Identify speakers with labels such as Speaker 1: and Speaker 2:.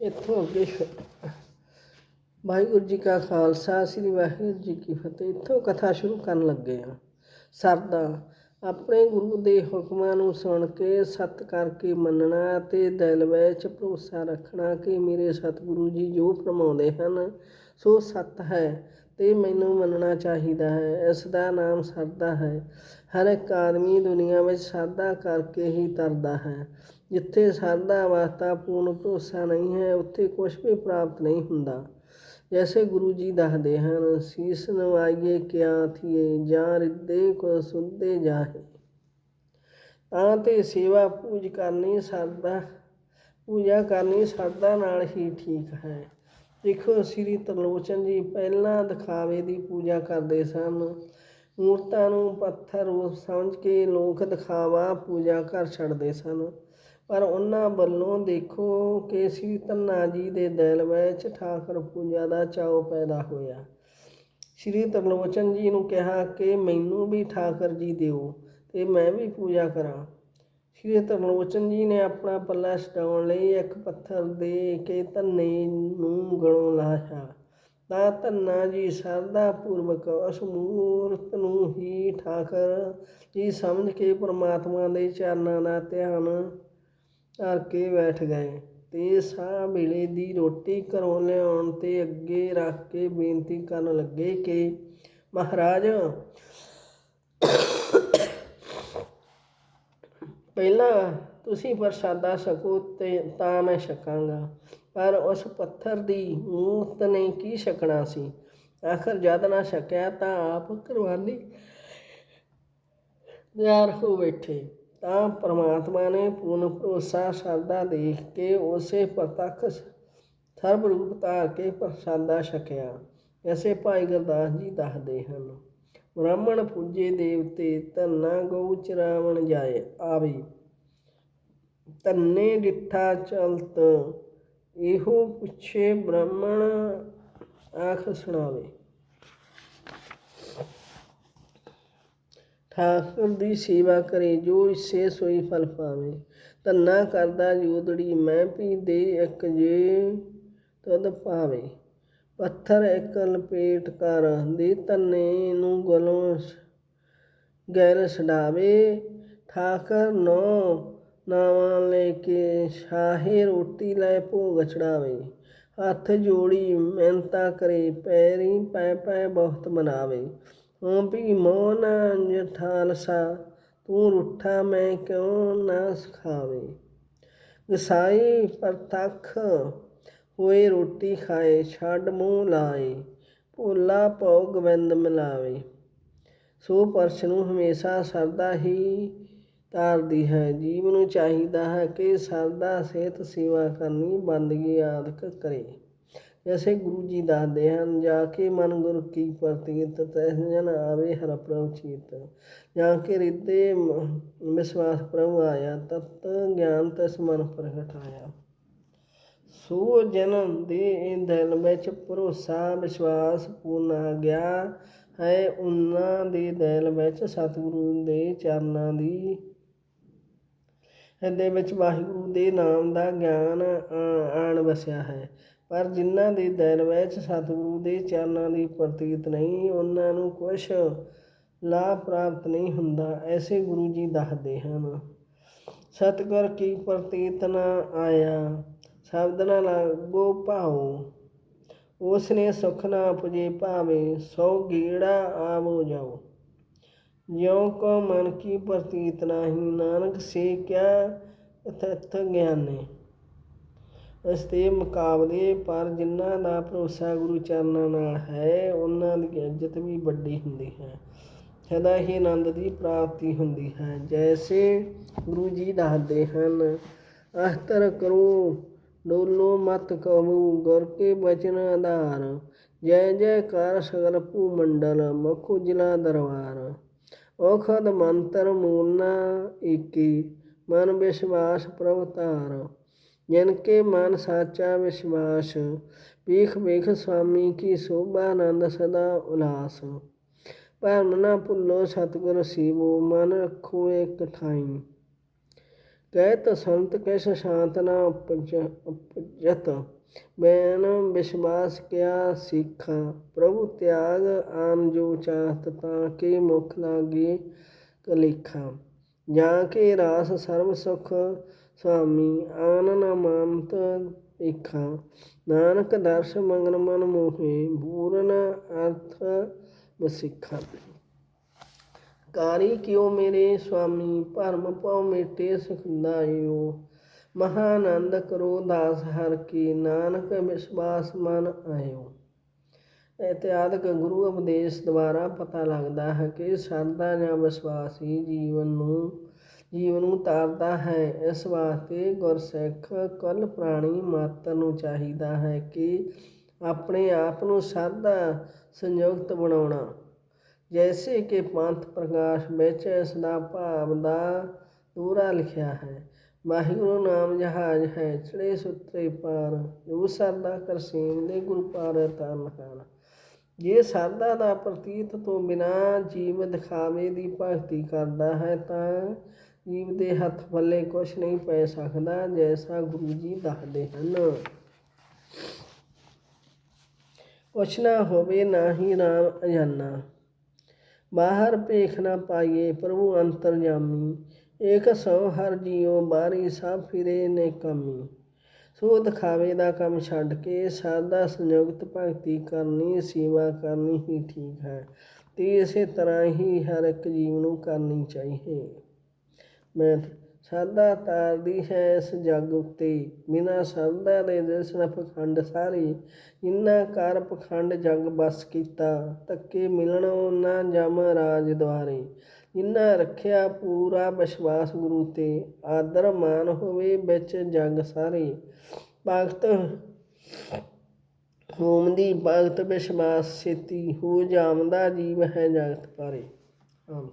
Speaker 1: ਇੱਥੋਂ ਅੱਗੇ ਵਾਹਿਗੁਰੂ ਜੀ ਕਾ ਖਾਲਸਾ, ਸ੍ਰੀ ਵਾਹਿਗੁਰੂ ਜੀ ਕੀ ਫਤਿਹ। ਇੱਥੋਂ ਕਥਾ ਸ਼ੁਰੂ ਕਰਨ ਲੱਗੇ ਹਾਂ। ਸਰਦਾ, ਆਪਣੇ ਗੁਰੂ ਦੇ ਹੁਕਮਾਂ ਨੂੰ ਸੁਣ ਕੇ, ਸਤ ਕਰਕੇ ਮੰਨਣਾ ਤੇ ਦਿਲ ਵਿੱਚ ਭਰੋਸਾ ਰੱਖਣਾ ਕਿ ਮੇਰੇ ਸਤਿਗੁਰੂ ਜੀ ਜੋ ਫਰਮਾਉਂਦੇ ਹਨ, ਸੋ ਸਤ ਹੈ। ਤੇ ਮੈਨੂੰ ਮੰਨਣਾ ਚਾਹੀਦਾ ਹੈ, ਇਸ ਦਾ ਨਾਮ ਸਰਦਾ ਹੈ। ਹਰ ਇੱਕ ਆਦਮੀ ਦੁਨੀਆ ਵਿੱਚ ਸਰਦਾ ਕਰਕੇ ਹੀ ਤਰਦਾ ਹੈ। ਜਿੱਥੇ ਸਰਦਾ ਵਾਸਤਾ ਪੂਰਨ ਭਰੋਸਾ ਨਹੀਂ ਹੈ, ਉੱਥੇ ਕੁਝ ਵੀ ਪ੍ਰਾਪਤ ਨਹੀਂ ਹੁੰਦਾ। ਜੈਸੇ ਗੁਰੂ ਜੀ ਦੱਸਦੇ ਹਨ ਸੀਸ ਨਵਾਈਏ ਕਿਆ ਥੀਏ, ਜਾਂ ਰਿੱਦੇ ਕੋ ਸੁਣਦੇ ਜਾਹੇ। ਤਾਂ ਤੇ ਸੇਵਾ ਪੂਜ ਕਰਨੀ ਸਰਦਾ, ਪੂਜਾ ਕਰਨੀ ਸਰਦਾ ਨਾਲ ਹੀ ਠੀਕ ਹੈ। ਦੇਖੋ ਸ੍ਰੀ ਤਰਲੋਚਨ ਜੀ ਪਹਿਲਾਂ ਦਿਖਾਵੇ ਦੀ ਪੂਜਾ ਕਰਦੇ ਸਨ। ਮੂਰਤਾਂ ਨੂੰ ਪੱਥਰ ਰੂਪ ਸਮਝ ਕੇ ਲੋਕ ਦਿਖਾਵਾ ਪੂਜਾ ਕਰ ਛੱਡਦੇ ਸਨ। ਪਰ ਉਹਨਾਂ ਵੱਲੋਂ ਦੇਖੋ ਕਿ ਸ੍ਰੀ ਧੰਨਾ ਜੀ ਦੇ ਦਿਲ ਵਿੱਚ ਠਾਕਰ ਪੂਜਾ ਦਾ ਚਾਉ ਪੈਦਾ ਹੋਇਆ। ਸ੍ਰੀ ਤਰਲੋਚਨ ਜੀ ਨੂੰ ਕਿਹਾ ਕਿ ਮੈਨੂੰ ਵੀ ਠਾਕਰ ਜੀ ਦਿਓ ਤੇ ਮੈਂ ਵੀ ਪੂਜਾ ਕਰਾਂ। ਸ੍ਰੀ ਧਰਮਲੋਚਨ ਜੀ ਨੇ ਆਪਣਾ ਪੱਲਾ ਛਡਾਉਣ ਲਈ ਇੱਕ ਪੱਥਰ ਦੇ ਕੇ ਧੰਨੇ ਨੂੰ ਗਲੋਂ ਲਾਇਆ ਤਾਂ ਧੰਨਾ ਜੀ ਸਰਦਾ ਪੂਰਵਕ ਉਸ ਮੂਰਤ ਨੂੰ ਹੀ ਠਾਕਰ ਜੀ ਸਮਝ ਕੇ ਪ੍ਰਮਾਤਮਾ ਦੇ ਚਰਨਾਂ ਦਾ ਧਿਆਨ ਕਰਕੇ ਬੈਠ ਗਏ ਤੇ ਸਾਹ ਵੇਲੇ ਦੀ ਰੋਟੀ ਘਰੋਂ ਲਿਆਉਣ ਤੇ ਅੱਗੇ ਰੱਖ ਕੇ ਬੇਨਤੀ ਕਰਨ ਲੱਗੇ ਕਿ ਮਹਾਰਾਜ ਪਹਿਲਾਂ ਤੁਸੀਂ ਪ੍ਰਸ਼ਾਦਾ ਛਕੋ ਤੇ ਤਾਂ ਮੈਂ ਛਕਾਂਗਾ। ਪਰ ਉਸ ਪੱਥਰ ਦੀ ਮੂਰਤ ਨੇ ਕੀ ਛਕਣਾ ਸੀ। ਆਖਰ ਜਦ ਨਾ ਛਕਿਆ ਤਾਂ ਆਪ ਕੁਰਬਾਨੀ ਤਿਆਰ ਹੋ ਬੈਠੇ। ਤਾਂ ਪ੍ਰਮਾਤਮਾ ਨੇ ਪੂਰਨ ਭਰੋਸਾ ਸ਼ਰਧਾ ਦੇਖ ਕੇ ਉਸੇ ਪ੍ਰਤੱਖ ਸਰਬ ਰੂਪ ਧਾਰ ਕੇ ਪ੍ਰਸ਼ਾਦਾ ਛਕਿਆ। ਐਸੇ ਭਾਈ ਗੁਰਦਾਸ ਜੀ ਦੱਸਦੇ ਹਨ। ਬ੍ਰਾਹਮਣ ਪੂਜੇ ਦੇਵਤੇ ਧੰਨਾ ਗਊ ਚਰਾਵਣ ਜਾਏ, ਆਵੇ। ਧੰਨੇ ਡਿੱਠਾ ਚਲਤ, ਇਹੋ ਪੁੱਛੇ ਬ੍ਰਾਹਮਣ ਆਖ ਸੁਣਾਵੇ। ਠਾਕੁਰ ਦੀ ਸੇਵਾ ਕਰੇ, ਜੋ ਇਸੇ ਸੋਈ ਫਲ ਪਾਵੇ ਧੰਨਾ ਕਰਦਾ ਜੋਦੜੀ, ਮੈਂ ਪੀ ਦੇ ਇੱਕ ਜੇ ਤਦ ਪਾਵੇ। ਪੱਥਰ ਇੱਕ ਲਪੇਟ ਕਰ ਦੇ ਧੰਨੇ ਨੂੰ ਗਲੋਂ ਗੈਰ ਛਡਾਵੇ। ਠਾਕਰ ਨੋ ਨਾਵਾਂ ਲੈ ਕੇ ਸ਼ਾਹੇ ਰੋਟੀ ਲੈ ਭੋਗ ਚੜਾਵੇ ਹੱਥ ਜੋੜੀ ਮਿਹਨਤਾ ਕਰੇ, ਪੈਰੀ ਪੈ ਪੈ ਬਹੁਤ ਮਨਾਵੇ। ਹੂੰ ਵੀ ਮੋਨ ਜਠਾਲਸਾ ਤੂੰ ਰੁੱਠਾ ਮੈਂ ਕਿਉਂ ਨਾ ਸਿਖਾਵੇ। ਗਸਾਈ ਪ੍ਰਤੱਖ ਹੋਏ ਰੋਟੀ ਖਾਏ, ਛੱਡ ਮੂੰਹ ਲਾਏ, ਭੋਲਾ ਭਉ ਗੋਬਿੰਦ ਮਿਲਾਵੇ। ਸੋ ਪਰਸ਼ ਨੂੰ ਹਮੇਸ਼ਾ ਸਰਦਾ ਹੀ ਤਾਰਦੀ ਹੈ, ਜੀਵ ਨੂੰ ਚਾਹੀਦਾ ਹੈ ਕਿ ਸਰਦਾ ਸਿਹਤ ਸੇਵਾ ਕਰਨੀ ਬੰਦਗੀ ਆਦਿਕ ਕਰੇ। ਜੈਸੇ ਗੁਰੂ ਜੀ ਦੱਸਦੇ ਹਨ, ਜਾ ਕੇ ਮਨ ਗੁਰ ਕੀ ਪ੍ਰਤੀਤ ਤਹਿ ਆਵੇ ਹਰ ਪ੍ਰਭ ਚੀਤ। ਜਾ ਕੇ ਰਿੱਦੇ ਵਿਸ਼ਵਾਸ ਪ੍ਰਭ ਆਇਆ, ਤਤ ਗਿਆਨ ਤਸ ਮਨ ਪ੍ਰਗਟ ਆਇਆ। ਸੋ ਜਨਮ ਦੇ ਦਿਲ ਵਿੱਚ ਭਰੋਸਾ, ਵਿਸ਼ਵਾਸ ਪੂਰਨ ਆ ਗਿਆ ਹੈ। ਉਹਨਾਂ ਦੇ ਦਿਲ ਵਿੱਚ ਸਤਿਗੁਰੂ ਦੇ ਚਰਨਾਂ ਦੀ ਹਿਰਦੇ ਵਿੱਚ ਵਾਹਿਗੁਰੂ ਦੇ ਨਾਮ ਦਾ ਗਿਆਨ ਆ- ਆਣ ਵਸਿਆ ਹੈ। ਪਰ ਜਿਨ੍ਹਾਂ ਦੇ ਦਿਲ ਵਿੱਚ ਸਤਿਗੁਰੂ ਦੇ ਚਰਨਾਂ ਦੀ ਪ੍ਰਤੀਤ ਨਹੀਂ ਉਹਨਾਂ ਨੂੰ ਕੁਛ ਲਾਭ ਪ੍ਰਾਪਤ ਨਹੀਂ ਹੁੰਦਾ, ਐਸੇ ਗੁਰੂ ਜੀ ਦੱਸਦੇ ਹਨ। ਸਤਿਗੁਰ ਕੀ ਪ੍ਰਤੀਤ ਨਾ ਆਇਆ ਸ਼ਬਦ ਨਾ ਲਾਗੋ ਭਾਉ। ਉਸ ਨੇ ਸੁਖ ਨਾ ਪੁਜੇ ਭਾਵੇ ਸੋ ਗੀੜਾ ਆਵੋ ਜਾਓ। ਜਿਉ ਕੋ ਮਨ ਕੀ ਪ੍ਰਤੀਤ ਨਾਹੀ, ਨਾਨਕ ਸੇ ਕਿਆ ਤਥ ਗਿਆਨੇ। ਇਸ ਮੁਕਾਬਲੇ ਪਰ ਜਿਨ੍ਹਾਂ ਦਾ ਭਰੋਸਾ ਗੁਰੂ ਚਰਨਾਂ ਨਾਲ ਹੈ, ਉਹਨਾਂ ਦੀ ਇੱਜ਼ਤ ਵੀ ਵੱਡੀ ਹੁੰਦੀ ਹੈ। ਸਦਾ ਹੀ ਆਨੰਦ ਦੀ ਪ੍ਰਾਪਤੀ ਹੁੰਦੀ ਹੈ। ਜੈਸੇ ਗੁਰੂ ਜੀ ਦੱਸਦੇ ਹਨ ਅਹਤਰ ਕਰੋ ਡੋਲੋ ਮਤ ਕਹੂ, ਗੁਰ ਕੇ ਬਚਨ ਆਧਾਰ। ਜੈ ਜੈ ਕਰ ਸਗਲ ਭੂ ਮੰਡਲ ਮਖੁ ਜਿਲਾ ਦਰਬਾਰ। ਔਖਦ ਮੰਤਰ ਮੂਲਨਾ ਏਕੀ, ਮਨ ਵਿਸ਼ਵਾਸ ਪ੍ਰਭ ਧਾਰ। ਜਿਨ ਕੇ ਮਨ ਸਾਚਾ ਵਿਸ਼ਵਾਸ ਵੇਖ ਵੇਖ ਸੁਆਮੀ ਕੀ ਸੋਭਾ ਆਨੰਦ ਸਦਾ ਉਲਾਸ। ਭਰਮ ਨਾ ਭੁੱਲੋ ਸਤਿਗੁਰ ਸੀਵੋ, ਮਨ ਰੱਖੋ ਇੱਕ ਠਾਈ ਕਹਿਤ ਸੰਤ ਕੈਸ ਸ਼ਾਂਤ ਨਾ ਉਪਜ ਬੈਨ ਵਿਸ਼ਵਾਸ ਕਿਆ ਸਿੱਖਾ, ਪ੍ਰਭੂ ਤਿਆਗ ਆਨ ਜੋ ਚਾਹਤ ਤਾਂ ਕੇ ਮੁਖ ਲਾਗੇ ਕਲੇਖਾ। ਜਾਂ ਕੇ ਰਾਸ ਸਰਬ ਸੁਖ ਸੁਆਮੀ, ਆਨ ਨ ਮਾਨਤ ਏਖਾ ਨਾਨਕ ਦਰਸ਼ ਮੰਗਨ ਮਨ ਮੋਹੇ ਪੂਰਨ ਅਰਥ ਬਸਿੱਖਾ ਕਾਰੀ ਕਿਉ ਮੇਰੇ ਸੁਆਮੀ ਭਰਮ ਪਉ ਮੇਟੇ ਸੁਖਦਾਇਓ ਮਹਾਨੰਦ ਕਰੋ ਦਾਸ ਹਰ ਕੀ, ਨਾਨਕ ਵਿਸ਼ਵਾਸ ਮਨ ਆਇਓ। ਇਤਿਆਦਿਕ ਗੁਰੂ ਉਪਦੇਸ਼ ਦੁਆਰਾ ਪਤਾ ਲੱਗਦਾ ਹੈ ਕਿ ਸ਼ਰਧਾ ਜਾਂ ਵਿਸ਼ਵਾਸ ਹੀ ਜੀਵਨ ਨੂੰ ਜੀਵਨ ਨੂੰ ਤਾਰਦਾ ਹੈ। ਇਸ ਵਾਸਤੇ ਗੁਰਸਿੱਖ ਕੁੱਲ ਪ੍ਰਾਣੀ ਮਾਤਰ ਨੂੰ ਚਾਹੀਦਾ ਹੈ ਕਿ ਆਪਣੇ ਆਪ ਨੂੰ ਸ਼ਰਧਾ ਸੰਯੁਕਤ ਬਣਾਉਣਾ। ਜੈਸੇ ਕਿ ਪੰਥ ਪ੍ਰਕਾਸ਼ ਵਿੱਚ ਇਸ ਦਾ ਭਾਵ ਦਾ ਦੂਰਾ ਲਿਖਿਆ ਹੈ ਵਾਹਿਗੁਰੂ ਨਾਮ ਜਹਾਜ਼ ਹੈ ਚੜੇ ਸੁਤਰੇ ਪਾਰ ਜੋ ਸਰਦਾ ਕਰਸੀਮ ਦੇ ਗੁਰੂ ਪਾਰ ਤਨ ਹਨ ਜੇ ਸਰਦਾ ਦਾ ਪ੍ਰਤੀਤ ਤੋਂ ਬਿਨਾ ਜੀਵ ਦਿਖਾਵੇ ਦੀ ਭਗਤੀ ਕਰਦਾ ਹੈ ਤਾਂ ਜੀਵ ਦੇ ਹੱਥ ਪੱਲੇ ਕੁਛ ਨਹੀਂ ਪੈ ਸਕਦਾ ਜੈਸਾ ਗੁਰੂ ਜੀ ਦੱਸਦੇ ਹਨ ਕੁਛ ਨਾ ਹੋਵੇ ਨਾ ਹੀ ਰਾਮ ਅਜਾਨਾ ਬਾਹਰ ਭੇਖ ਨਾ ਪਾਈਏ ਪ੍ਰਭੂ ਅੰਤਰਜਾਮੀ ਏਕ ਸੋ ਹਰ ਜੀਉ, ਬਾਰੀ ਸਭ ਫਿਰੇ ਨੇ ਕਾਮੀ। ਸੋ ਦਿਖਾਵੇ ਦਾ ਕੰਮ ਛੱਡ ਕੇ ਸਾਦਾ ਸੰਯੁਕਤ ਭਗਤੀ ਕਰਨੀ, ਸੇਵਾ ਕਰਨੀ ਹੀ ਠੀਕ ਹੈ। ਤੇ ਇਸੇ ਤਰ੍ਹਾਂ ਹੀ ਹਰ ਇੱਕ ਜੀਵ ਨੂੰ ਕਰਨੀ ਚਾਹੀਏ। ਮੈਂ ਸਾਦਾ ਤਾਰਦੀ ਹੈ ਇਸ ਜਗ ਉਤੇ। ਬਿਨਾ ਸਰਦਾ ਦੇ ਦਰਸ਼ਨ ਪਖੰਡ ਸਾਰੇ। ਇਨਾ ਕਰ ਪਖੰਡ ਜਗ ਬਸ ਕੀਤਾ ਤੱਕੇ ਮਿਲਣ ਨਾ ਜਮ ਰਾਜ ਦੁਆਰੇ। ਇਨਾ ਰੱਖਿਆ ਪੂਰਾ ਵਿਸ਼ਵਾਸ ਗੁਰੂ ਤੇ, ਆਦਰ ਮਾਨ ਹੋਵੇ ਵਿੱਚ ਜਗ ਸਾਰੇ। ਭਗਤ ਹੋਮ ਦੀ ਭਗਤ ਵਿਸ਼ਵਾਸ ਛੇਤੀ ਹੋ ਜਾਮਦਾ ਜੀਵ ਹੈ ਜਗਤ ਪਾਰੇ। ਆਮ